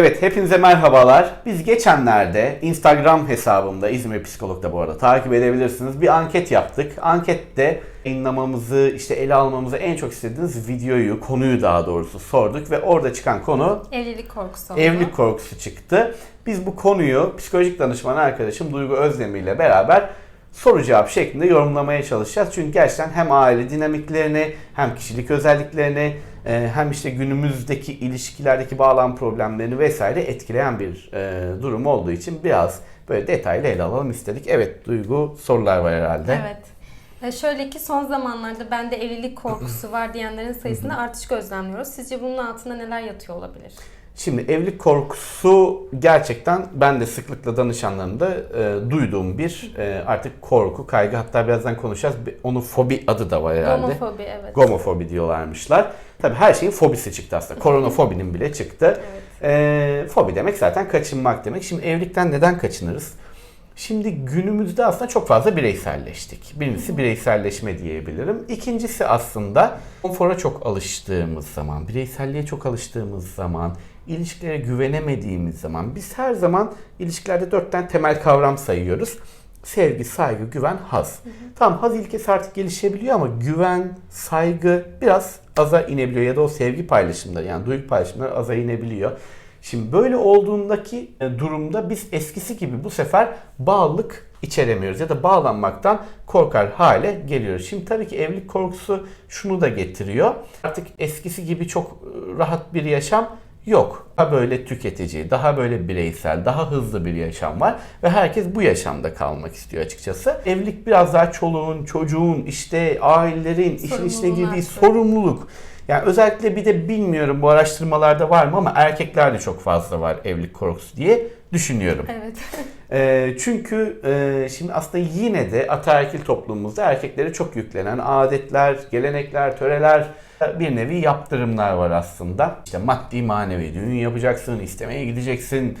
Evet, hepinize merhabalar. Biz geçenlerde Instagram hesabımda İzmir Psikolog'da bu arada takip edebilirsiniz. Bir anket yaptık. Ankette yayınlamamızı, işte ele almamızı en çok istediğiniz videoyu, konuyu daha doğrusu sorduk ve orada çıkan konu Evlilik korkusu oldu. evlilik korkusu çıktı. Biz bu konuyu psikolojik danışman arkadaşım Duygu Özdemir ile beraber soru cevap şeklinde yorumlamaya çalışacağız. Çünkü gerçekten hem aile dinamiklerini, hem kişilik özelliklerini, hem işte günümüzdeki ilişkilerdeki bağlam problemlerini vesaire etkileyen bir e, durum olduğu için biraz böyle detaylı ele alalım istedik. Evet Duygu sorular var herhalde. Evet. E, Şöyle ki son zamanlarda bende evlilik korkusu var diyenlerin sayısında artış gözlemliyoruz. Sizce bunun altında neler yatıyor olabilir? Şimdi evlilik korkusu gerçekten ben de sıklıkla danışanlarımda e, duyduğum bir e, artık korku, kaygı hatta birazdan konuşacağız. Onun fobi adı da var herhalde. Gomofobi evet. Gomofobi diyorlarmışlar. Tabii her şeyin fobisi çıktı aslında. Koronafobinin bile çıktı. Evet. E, fobi demek zaten kaçınmak demek. Şimdi evlilikten neden kaçınırız? Şimdi günümüzde aslında çok fazla bireyselleştik. Birincisi bireyselleşme diyebilirim. İkincisi aslında konfora çok alıştığımız zaman, bireyselliğe çok alıştığımız zaman, ilişkilere güvenemediğimiz zaman biz her zaman ilişkilerde dört tane temel kavram sayıyoruz. Sevgi, saygı, güven, haz. Tamam haz ilkesi artık gelişebiliyor ama güven, saygı biraz aza inebiliyor ya da o sevgi paylaşımları yani duygu paylaşımları aza inebiliyor. Şimdi böyle olduğundaki e, durumda biz eskisi gibi bu sefer bağlılık içeremiyoruz ya da bağlanmaktan korkar hale geliyoruz. Şimdi tabii ki evlilik korkusu şunu da getiriyor. Artık eskisi gibi çok e, rahat bir yaşam yok. Daha böyle tüketici, daha böyle bireysel, daha hızlı bir yaşam var ve herkes bu yaşamda kalmak istiyor açıkçası. Evlilik biraz daha çoluğun, çocuğun, işte ailelerin işin içine girdiği sorumluluk. Yani özellikle bir de bilmiyorum bu araştırmalarda var mı ama erkeklerde çok fazla var evlilik korkusu diye düşünüyorum. Evet. Ee, çünkü e, şimdi aslında yine de ataerkil toplumumuzda erkeklere çok yüklenen adetler, gelenekler, töreler, bir nevi yaptırımlar var aslında. İşte maddi manevi düğün yapacaksın, istemeye gideceksin.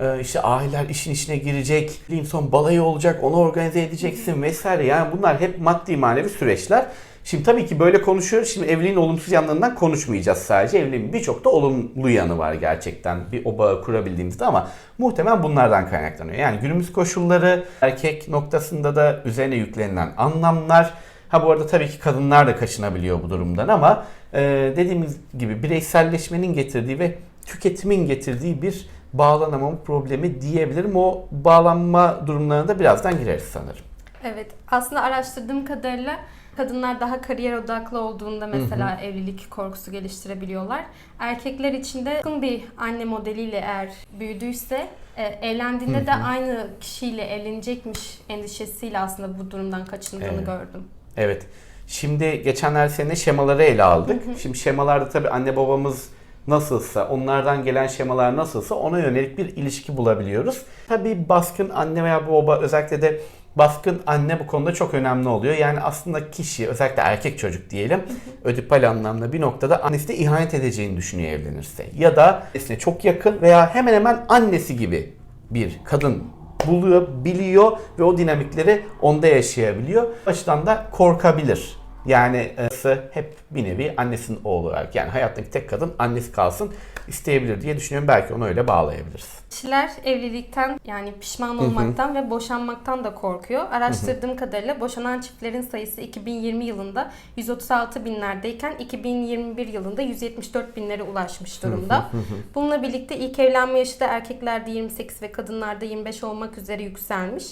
Ee, işte aileler işin içine girecek, son balayı olacak, onu organize edeceksin vesaire. Yani bunlar hep maddi manevi süreçler. Şimdi tabii ki böyle konuşuyoruz. Şimdi evliliğin olumsuz yanlarından konuşmayacağız sadece. Evliliğin birçok da olumlu yanı var gerçekten bir o bağı kurabildiğimizde ama muhtemelen bunlardan kaynaklanıyor. Yani günümüz koşulları, erkek noktasında da üzerine yüklenilen anlamlar. Ha bu arada tabii ki kadınlar da kaçınabiliyor bu durumdan ama e, dediğimiz gibi bireyselleşmenin getirdiği ve tüketimin getirdiği bir bağlanamama problemi diyebilirim. O bağlanma durumlarına da birazdan gireriz sanırım. Evet. Aslında araştırdığım kadarıyla kadınlar daha kariyer odaklı olduğunda mesela evlilik korkusu geliştirebiliyorlar. Erkekler için de yakın bir anne modeliyle eğer büyüdüyse e, evlendiğinde de aynı kişiyle evlenecekmiş endişesiyle aslında bu durumdan kaçındığını Evet. gördüm. Evet. Şimdi geçenlerde seninle şemaları ele aldık. Şimdi şemalarda tabii anne babamız nasılsa, onlardan gelen şemalar nasılsa ona yönelik bir ilişki bulabiliyoruz. Tabii baskın anne veya baba özellikle de baskın anne bu konuda çok önemli oluyor. Yani aslında kişi özellikle erkek çocuk diyelim ödipal anlamda bir noktada annesine ihanet edeceğini düşünüyor evlenirse. Ya da annesine çok yakın veya hemen hemen annesi gibi bir kadın buluyor, biliyor ve o dinamikleri onda yaşayabiliyor. Açıdan da korkabilir. Yani e, hep bir nevi annesinin oğlu olarak yani hayattaki tek kadın annesi kalsın isteyebilir diye düşünüyorum. Belki onu öyle bağlayabiliriz. Kişiler evlilikten yani pişman olmaktan ve boşanmaktan da korkuyor. Araştırdığım kadarıyla boşanan çiftlerin sayısı 2020 yılında 136 binlerdeyken 2021 yılında 174 binlere ulaşmış durumda. Bununla birlikte ilk evlenme yaşı da erkeklerde 28 ve kadınlarda 25 olmak üzere yükselmiş.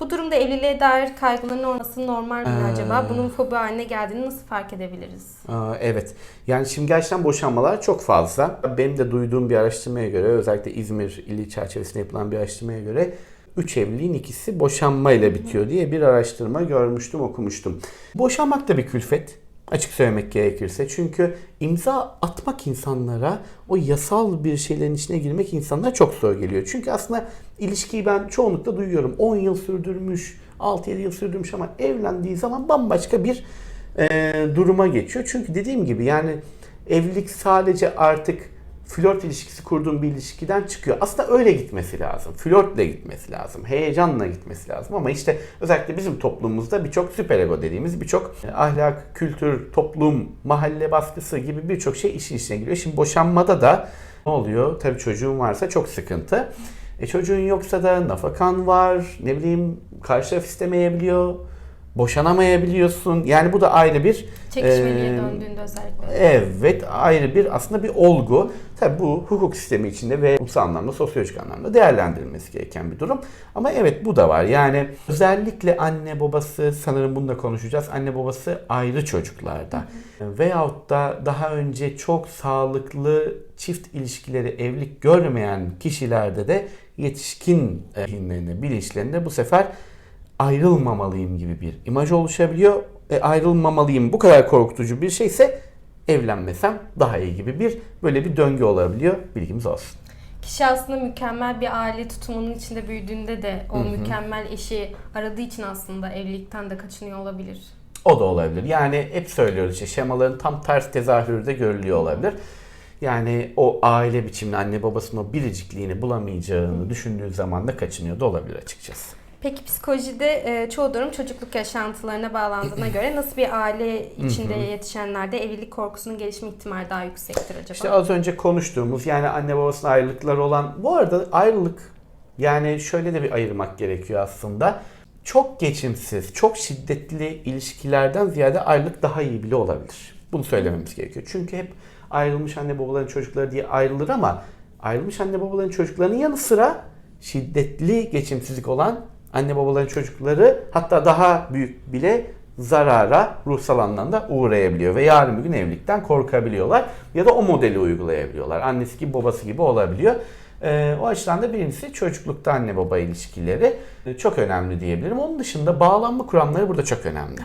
Bu durumda evliliğe dair kaygıların olması normal mi Ee. acaba? Bunun fobi haline geldiğini nasıl fark edebiliriz? Evet. Yani şimdi gerçekten boşanmalar çok fazla. Benim de duyduğum bir araştırmaya göre özellikle İzmir ili çerçevesinde yapılan bir araştırmaya göre 3 evliliğin ikisi boşanmayla bitiyor diye bir araştırma görmüştüm, okumuştum. Boşanmak da bir külfet. Açık söylemek gerekirse. Çünkü imza atmak insanlara, o yasal bir şeylerin içine girmek insanlara çok zor geliyor. Çünkü aslında ilişkiyi ben çoğunlukla duyuyorum. 10 yıl sürdürmüş, 6-7 yıl sürdürmüş ama evlendiği zaman bambaşka bir e, duruma geçiyor. Çünkü dediğim gibi yani evlilik sadece artık flört ilişkisi kurduğun bir ilişkiden çıkıyor. Aslında öyle gitmesi lazım. Flörtle gitmesi lazım. Heyecanla gitmesi lazım. Ama işte özellikle bizim toplumumuzda birçok süperego dediğimiz birçok e, ahlak, kültür, toplum, mahalle baskısı gibi birçok şey işin içine giriyor. Şimdi boşanmada da Ne oluyor? Tabii çocuğun varsa çok sıkıntı. E çocuğun yoksa da nafakan var, ne bileyim karşı taraf istemeyebiliyor, boşanamayabiliyorsun. Yani bu da ayrı bir Çekişmeliye e, döndüğünde özellikle. Evet ayrı bir aslında bir olgu. Tabi bu hukuk sistemi içinde ve ulusal anlamda sosyolojik anlamda değerlendirilmesi gereken bir durum. Ama evet bu da var. Yani özellikle anne babası sanırım bunu da konuşacağız. Anne babası ayrı çocuklarda. Veyahut da daha önce çok sağlıklı çift ilişkileri evlilik görmeyen kişilerde de yetişkin zihinlerinde, bilinçlerinde bu sefer ayrılmamalıyım gibi bir imaj oluşabiliyor. E, ayrılmamalıyım bu kadar korkutucu bir şeyse evlenmesem daha iyi gibi bir böyle bir döngü olabiliyor. Bilgimiz olsun. Kişi aslında mükemmel bir aile tutumunun içinde büyüdüğünde de o mükemmel eşi aradığı için aslında evlilikten de kaçınıyor olabilir. O da olabilir. Yani hep söylüyoruz işte şemaların tam ters tezahürü de görülüyor olabilir. Yani o aile biçimini, anne babasının o biricikliğini bulamayacağını düşündüğü zaman da kaçınıyor da olabilir açıkçası. Peki psikolojide e, çoğu durum çocukluk yaşantılarına bağlandığına göre nasıl bir aile içinde yetişenlerde evlilik korkusunun gelişme ihtimali daha yüksektir acaba? İşte az önce konuştuğumuz yani anne babasının ayrılıkları olan bu arada ayrılık yani şöyle de bir ayırmak gerekiyor aslında. Çok geçimsiz, çok şiddetli ilişkilerden ziyade ayrılık daha iyi bile olabilir. Bunu söylememiz gerekiyor. Çünkü hep ayrılmış anne babaların çocukları diye ayrılır ama ayrılmış anne babaların çocuklarının yanı sıra şiddetli geçimsizlik olan anne babaların çocukları hatta daha büyük bile zarara ruhsal anlamda uğrayabiliyor ve yarın bir gün evlilikten korkabiliyorlar ya da o modeli uygulayabiliyorlar. Annesi gibi babası gibi olabiliyor. Ee, o açıdan da birincisi çocuklukta anne baba ilişkileri e, çok önemli diyebilirim. Onun dışında bağlanma kuramları burada çok önemli.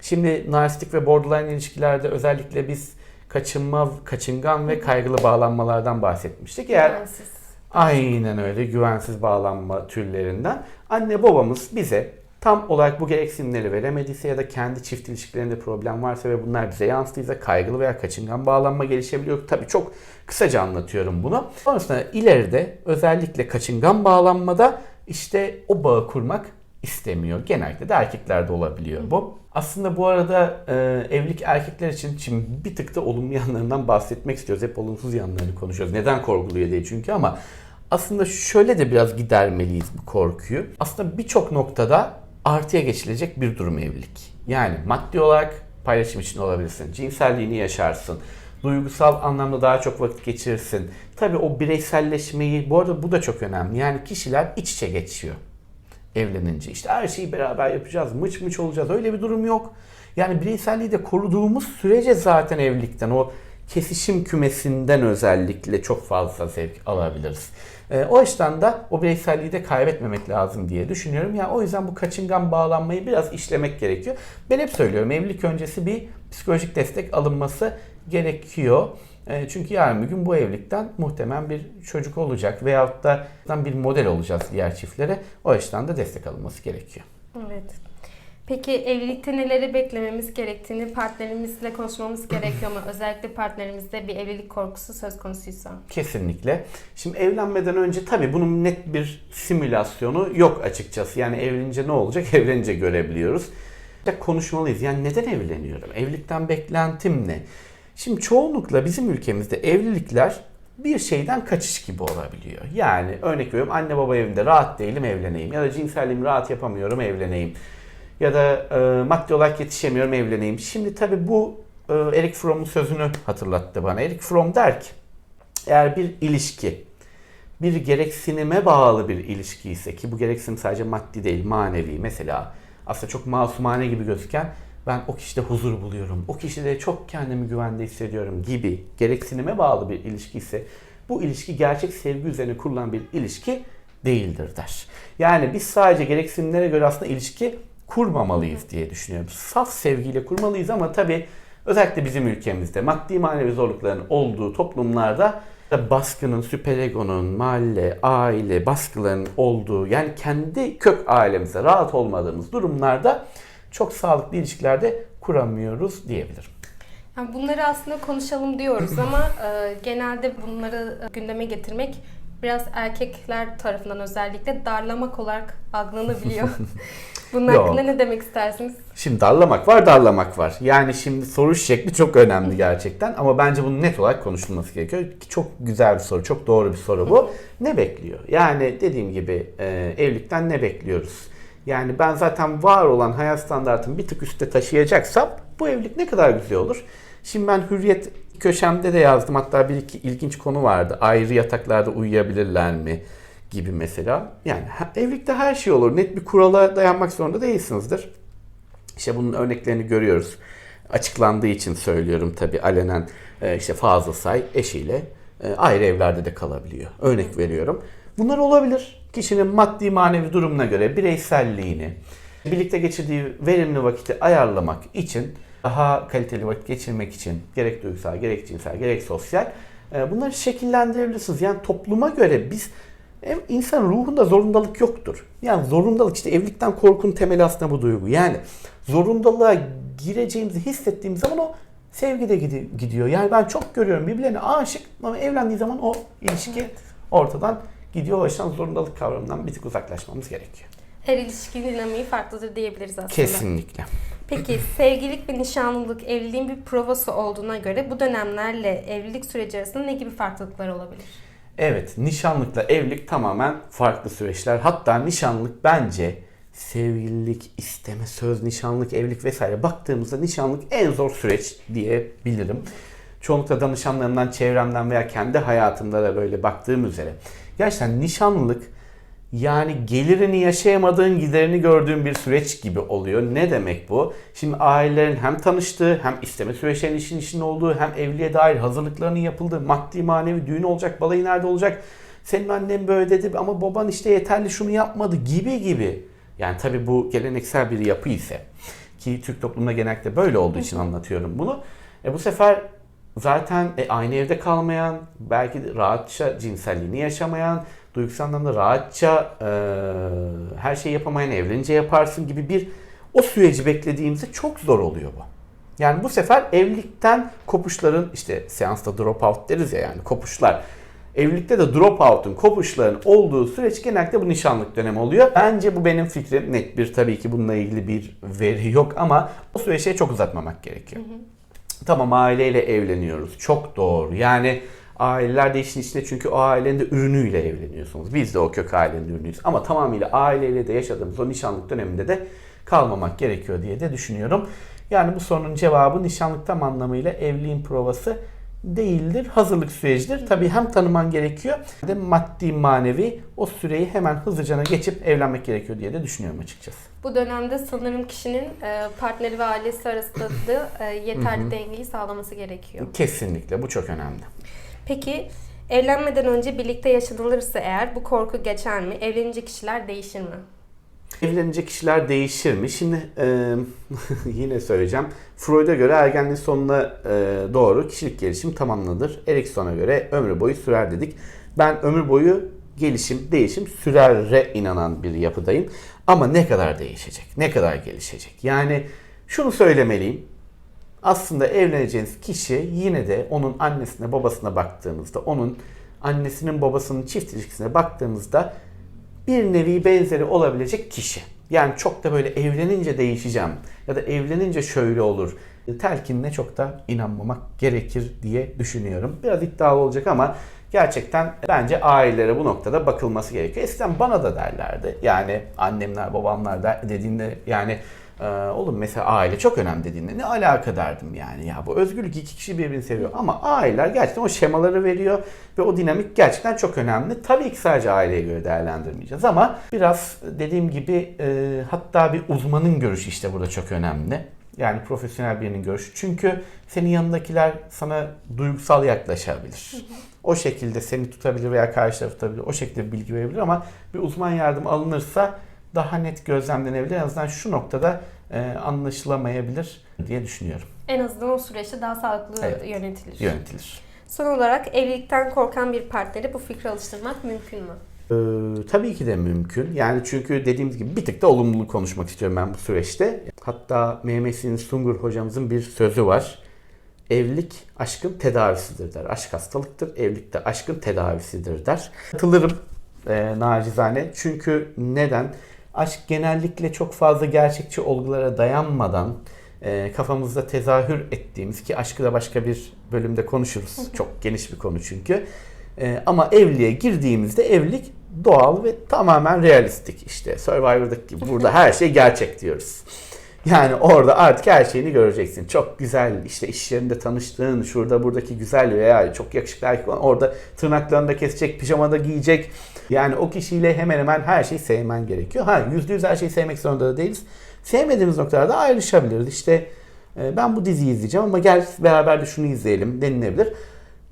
Şimdi narsistik ve borderline ilişkilerde özellikle biz kaçınma, kaçıngan ve kaygılı bağlanmalardan bahsetmiştik. Eğer Güvensiz. Aynen öyle güvensiz bağlanma türlerinden. Anne babamız bize tam olarak bu gereksinimleri veremediyse ya da kendi çift ilişkilerinde problem varsa ve bunlar bize yansıdıysa kaygılı veya kaçıngan bağlanma gelişebiliyor. Tabii çok kısaca anlatıyorum bunu. Sonrasında ileride özellikle kaçıngan bağlanmada işte o bağı kurmak istemiyor. Genellikle de erkeklerde olabiliyor bu. Aslında bu arada e, evlilik erkekler için şimdi bir tık da olumlu yanlarından bahsetmek istiyoruz. Hep olumsuz yanlarını konuşuyoruz. Neden korkuluyor diye çünkü ama aslında şöyle de biraz gidermeliyiz bu korkuyu. Aslında birçok noktada artıya geçilecek bir durum evlilik. Yani maddi olarak paylaşım için olabilirsin. Cinselliğini yaşarsın. Duygusal anlamda daha çok vakit geçirirsin. Tabii o bireyselleşmeyi, bu arada bu da çok önemli. Yani kişiler iç içe geçiyor evlenince. İşte her şeyi beraber yapacağız, mıç mıç olacağız. Öyle bir durum yok. Yani bireyselliği de koruduğumuz sürece zaten evlilikten o kesişim kümesinden özellikle çok fazla zevk alabiliriz. Ee, o açıdan da o bireyselliği de kaybetmemek lazım diye düşünüyorum. Yani o yüzden bu kaçıngan bağlanmayı biraz işlemek gerekiyor. Ben hep söylüyorum evlilik öncesi bir psikolojik destek alınması gerekiyor. E, Çünkü yarın bir gün bu evlilikten muhtemelen bir çocuk olacak veyahut da bir model olacağız diğer çiftlere. O açıdan da destek alınması gerekiyor. Evet. Peki evlilikte neleri beklememiz gerektiğini partnerimizle konuşmamız gerekiyor mu? Özellikle partnerimizde bir evlilik korkusu söz konusuysa. Kesinlikle. Şimdi evlenmeden önce tabii bunun net bir simülasyonu yok açıkçası. Yani evlenince ne olacak? Evlenince görebiliyoruz. Konuşmalıyız. Yani neden evleniyorum? Evlilikten beklentim ne? Şimdi çoğunlukla bizim ülkemizde evlilikler bir şeyden kaçış gibi olabiliyor. Yani örnek veriyorum anne baba evinde rahat değilim evleneyim. Ya da cinselliğimi rahat yapamıyorum evleneyim. Ya da e, maddi olarak yetişemiyorum evleneyim. Şimdi tabii bu e, Eric Fromm'un sözünü hatırlattı bana. Eric Fromm der ki eğer bir ilişki bir gereksinime bağlı bir ilişki ise ki bu gereksinim sadece maddi değil manevi mesela aslında çok masumane gibi gözüken ben o kişide huzur buluyorum. O kişide çok kendimi güvende hissediyorum gibi gereksinime bağlı bir ilişki ise bu ilişki gerçek sevgi üzerine kurulan bir ilişki değildir der. Yani biz sadece gereksinimlere göre aslında ilişki kurmamalıyız diye düşünüyorum. Saf sevgiyle kurmalıyız ama tabii özellikle bizim ülkemizde maddi manevi zorlukların olduğu toplumlarda baskının, süperegonun, mahalle, aile baskılarının olduğu yani kendi kök ailemize rahat olmadığımız durumlarda çok sağlıklı ilişkilerde kuramıyoruz diyebilirim. Yani bunları aslında konuşalım diyoruz ama e, genelde bunları e, gündeme getirmek biraz erkekler tarafından özellikle darlamak olarak algılanabiliyor. Bunun Yok. hakkında ne demek istersiniz? Şimdi darlamak var, darlamak var. Yani şimdi soru şekli çok önemli gerçekten ama bence bunun net olarak konuşulması gerekiyor. Ki Çok güzel bir soru, çok doğru bir soru bu. Ne bekliyor? Yani dediğim gibi e, evlilikten ne bekliyoruz? Yani ben zaten var olan hayat standartını bir tık üstte taşıyacaksam bu evlilik ne kadar güzel olur? Şimdi ben Hürriyet köşemde de yazdım. Hatta bir iki ilginç konu vardı. Ayrı yataklarda uyuyabilirler mi? Gibi mesela. Yani evlilikte her şey olur. Net bir kurala dayanmak zorunda değilsinizdir. İşte bunun örneklerini görüyoruz. Açıklandığı için söylüyorum tabii alenen e, işte Fazıl Say eşiyle e, ayrı evlerde de kalabiliyor. Örnek veriyorum. Bunlar olabilir. Kişinin maddi manevi durumuna göre bireyselliğini, birlikte geçirdiği verimli vakiti ayarlamak için, daha kaliteli vakit geçirmek için gerek duygusal, gerek cinsel, gerek sosyal e, bunları şekillendirebilirsiniz. Yani topluma göre biz Ev, insan ruhunda zorundalık yoktur. Yani zorundalık işte evlilikten korkunun temeli aslında bu duygu. Yani zorundalığa gireceğimizi hissettiğimiz zaman o sevgi de gidi- gidiyor. Yani ben çok görüyorum birbirlerine aşık ama evlendiği zaman o ilişki ortadan gidiyor. O yüzden zorundalık kavramından bir tık uzaklaşmamız gerekiyor. Her ilişkinin dinamiği farklıdır diyebiliriz aslında. Kesinlikle. Peki sevgililik ve nişanlılık evliliğin bir provası olduğuna göre bu dönemlerle evlilik süreci arasında ne gibi farklılıklar olabilir? Evet, nişanlıkla evlilik tamamen farklı süreçler. Hatta nişanlık bence sevgililik, isteme, söz, nişanlık, evlilik vesaire baktığımızda nişanlık en zor süreç diyebilirim. Çoğunlukla danışanlarımdan, çevremden veya kendi hayatımda da böyle baktığım üzere. Gerçekten nişanlılık yani gelirini yaşayamadığın giderini gördüğün bir süreç gibi oluyor. Ne demek bu? Şimdi ailelerin hem tanıştığı hem isteme süreçlerinin işin içinde olduğu hem evliliğe dair hazırlıklarının yapıldığı maddi manevi düğün olacak, balayı nerede olacak? Senin annen böyle dedi ama baban işte yeterli şunu yapmadı gibi gibi. Yani tabii bu geleneksel bir yapı ise ki Türk toplumunda genellikle böyle olduğu için anlatıyorum bunu. E bu sefer zaten e, aynı evde kalmayan, belki rahatça cinselliğini yaşamayan, duygusal anlamda rahatça e, her şeyi yapamayan evlenince yaparsın gibi bir o süreci beklediğimizde çok zor oluyor bu. Yani bu sefer evlilikten kopuşların işte seansta drop out deriz ya yani kopuşlar. Evlilikte de drop out'un, kopuşların olduğu süreç genellikle bu nişanlık dönemi oluyor. Bence bu benim fikrim. Net bir tabii ki bununla ilgili bir veri yok ama o süreçleri çok uzatmamak gerekiyor. Tamam aileyle evleniyoruz. Çok doğru. Yani aileler de işin içinde çünkü o ailenin de ürünüyle evleniyorsunuz. Biz de o kök ailenin ürünüyüz. Ama tamamıyla aileyle de yaşadığımız o nişanlık döneminde de kalmamak gerekiyor diye de düşünüyorum. Yani bu sorunun cevabı nişanlık tam anlamıyla evliliğin provası değildir. Hazırlık sürecidir. Tabii hem tanıman gerekiyor hem de maddi manevi o süreyi hemen hızlıca geçip evlenmek gerekiyor diye de düşünüyorum açıkçası. Bu dönemde sanırım kişinin e, partneri ve ailesi arasında da e, yeterli dengeyi sağlaması gerekiyor. Kesinlikle bu çok önemli. Peki evlenmeden önce birlikte yaşanılırsa eğer bu korku geçer mi? Evlenince kişiler değişir mi? Evlenecek kişiler değişir mi? Şimdi e, yine söyleyeceğim. Freud'a göre ergenliğin sonuna e, doğru kişilik gelişim tamamlanır. Erikson'a göre ömrü boyu sürer dedik. Ben ömür boyu gelişim, değişim sürere inanan bir yapıdayım. Ama ne kadar değişecek? Ne kadar gelişecek? Yani şunu söylemeliyim. Aslında evleneceğiniz kişi yine de onun annesine babasına baktığımızda, onun annesinin babasının çift ilişkisine baktığımızda bir nevi benzeri olabilecek kişi. Yani çok da böyle evlenince değişeceğim ya da evlenince şöyle olur. Telkinine çok da inanmamak gerekir diye düşünüyorum. Biraz iddialı olacak ama gerçekten bence ailelere bu noktada bakılması gerekiyor. Eskiden bana da derlerdi. Yani annemler, babamlar da dediğinde yani ee, oğlum mesela aile çok önemli dediğinde ne alaka derdim yani ya bu özgürlük iki kişi birbirini seviyor ama aileler gerçekten o şemaları veriyor ve o dinamik gerçekten çok önemli. Tabii ki sadece aileye göre değerlendirmeyeceğiz ama biraz dediğim gibi e, hatta bir uzmanın görüşü işte burada çok önemli. Yani profesyonel birinin görüşü. Çünkü senin yanındakiler sana duygusal yaklaşabilir. O şekilde seni tutabilir veya karşı tarafı tutabilir. O şekilde bilgi verebilir ama bir uzman yardım alınırsa daha net gözlemlenebilir. En azından şu noktada e, anlaşılamayabilir diye düşünüyorum. En azından o süreçte daha sağlıklı Evet. yönetilir. Yönetilir. Son olarak evlilikten korkan bir partneri bu fikre alıştırmak mümkün mü? Ee, tabii ki de mümkün. Yani çünkü dediğimiz gibi bir tık da olumluluk konuşmak istiyorum ben bu süreçte. Hatta Mehmet Sinan Sungur hocamızın bir sözü var. Evlilik aşkın tedavisidir der. Aşk hastalıktır, evlilik de aşkın tedavisidir der. Katılırım e, nacizane. Çünkü neden? Aşk genellikle çok fazla gerçekçi olgulara dayanmadan e, kafamızda tezahür ettiğimiz ki aşkı da başka bir bölümde konuşuruz. Çok geniş bir konu çünkü. E, ama evliliğe girdiğimizde evlilik doğal ve tamamen realistik. İşte Survivor'daki gibi burada her şey gerçek diyoruz. Yani orada artık her şeyini göreceksin. Çok güzel işte iş yerinde tanıştığın, şurada buradaki güzel veya çok yakışıklı erkek olan orada tırnaklarını da kesecek, pijamada giyecek. Yani o kişiyle hemen hemen her şeyi sevmen gerekiyor. Ha yüzde yüz her şeyi sevmek zorunda da değiliz. Sevmediğimiz noktalarda ayrışabiliriz. İşte e, ben bu diziyi izleyeceğim ama gel beraber de şunu izleyelim denilebilir.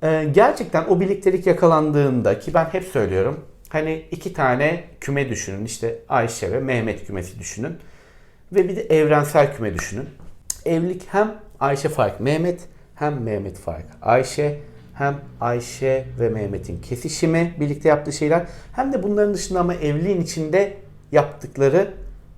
E, Gerçekten o birliktelik yakalandığında ki ben hep söylüyorum. Hani iki tane küme düşünün. İşte Ayşe ve Mehmet kümesi düşünün. Ve bir de evrensel küme düşünün. Evlilik hem Ayşe Fark Mehmet hem Mehmet Fark Ayşe hem Ayşe ve Mehmet'in kesişimi birlikte yaptığı şeyler hem de bunların dışında ama evliliğin içinde yaptıkları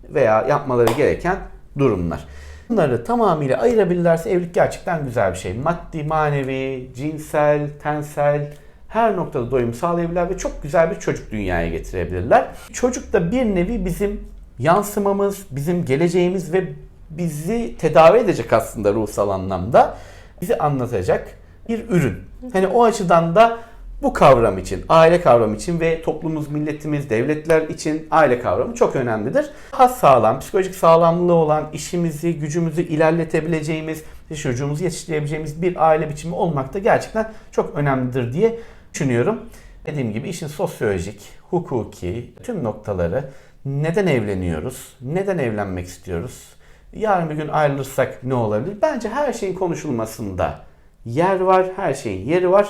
veya yapmaları gereken durumlar. Bunları tamamıyla ayırabilirlerse evlilik gerçekten güzel bir şey. Maddi, manevi, cinsel, tensel her noktada doyum sağlayabilirler ve çok güzel bir çocuk dünyaya getirebilirler. Çocuk da bir nevi bizim yansımamız, bizim geleceğimiz ve bizi tedavi edecek aslında ruhsal anlamda. Bizi anlatacak bir ürün. Hani o açıdan da bu kavram için, aile kavramı için ve toplumumuz, milletimiz, devletler için aile kavramı çok önemlidir. Daha sağlam, psikolojik sağlamlığı olan, işimizi, gücümüzü ilerletebileceğimiz, çocuğumuzu yetiştirebileceğimiz bir aile biçimi olmak da gerçekten çok önemlidir diye düşünüyorum. Dediğim gibi işin sosyolojik, hukuki tüm noktaları neden evleniyoruz, neden evlenmek istiyoruz, yarın bir gün ayrılırsak ne olabilir? Bence her şeyin konuşulmasında yer var, her şeyin yeri var.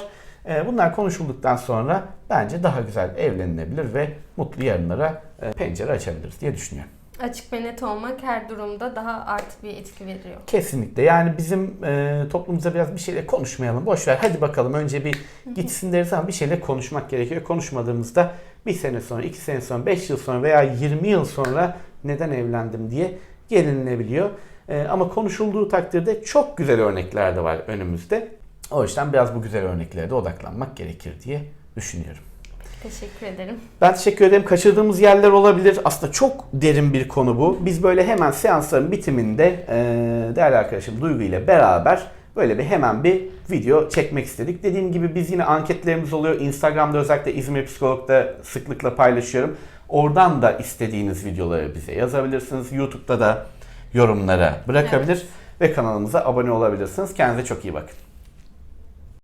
Ee, Bunlar konuşulduktan sonra bence daha güzel evlenilebilir ve mutlu yarınlara e, pencere açabiliriz diye düşünüyorum. Açık ve net olmak her durumda daha artı bir etki veriyor. Kesinlikle. Yani bizim e, toplumumuza biraz bir şeyle konuşmayalım. Boş ver. Hadi bakalım önce bir gitsin deriz ama bir şeyle konuşmak gerekiyor. Konuşmadığımızda bir sene sonra, iki sene sonra, beş yıl sonra veya 20 yıl sonra neden evlendim diye gelinilebiliyor. E, ama konuşulduğu takdirde çok güzel örnekler de var önümüzde. O yüzden biraz bu güzel örneklere de odaklanmak gerekir diye düşünüyorum. Teşekkür ederim. Ben teşekkür ederim. Kaçırdığımız yerler olabilir. Aslında çok derin bir konu bu. Biz böyle hemen seansların bitiminde e, değerli arkadaşım Duygu ile beraber böyle bir hemen bir video çekmek istedik. Dediğim gibi biz yine anketlerimiz oluyor. Instagram'da özellikle İzmir Psikolog'da sıklıkla paylaşıyorum. Oradan da istediğiniz videoları bize yazabilirsiniz. YouTube'da da yorumlara bırakabilir ve kanalımıza abone olabilirsiniz. Kendinize çok iyi bakın.